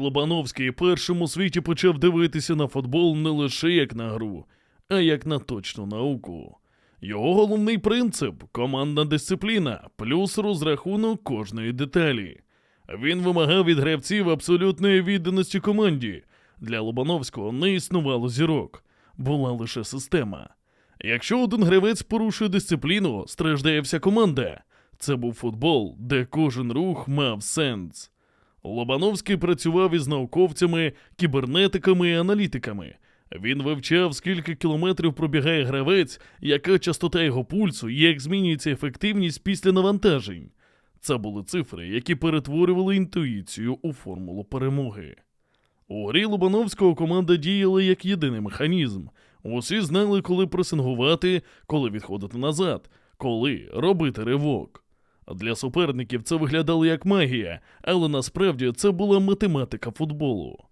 Лобановський першим у світі почав дивитися на футбол не лише як на гру, а як на точну науку. Його головний принцип командна дисципліна плюс розрахунок кожної деталі. Він вимагав від гравців абсолютної відданості команді. Для Лобановського не існувало зірок, була лише система. Якщо один гравець порушує дисципліну, страждає вся команда. Це був футбол, де кожен рух мав сенс. Лобановський працював із науковцями, кібернетиками і аналітиками. Він вивчав, скільки кілометрів пробігає гравець, яка частота його пульсу, і як змінюється ефективність після навантажень. Це були цифри, які перетворювали інтуїцію у формулу перемоги. У грі Лобановського команда діяла як єдиний механізм. Усі знали, коли пресингувати, коли відходити назад, коли робити ривок. Для суперників це виглядало як магія, але насправді це була математика футболу.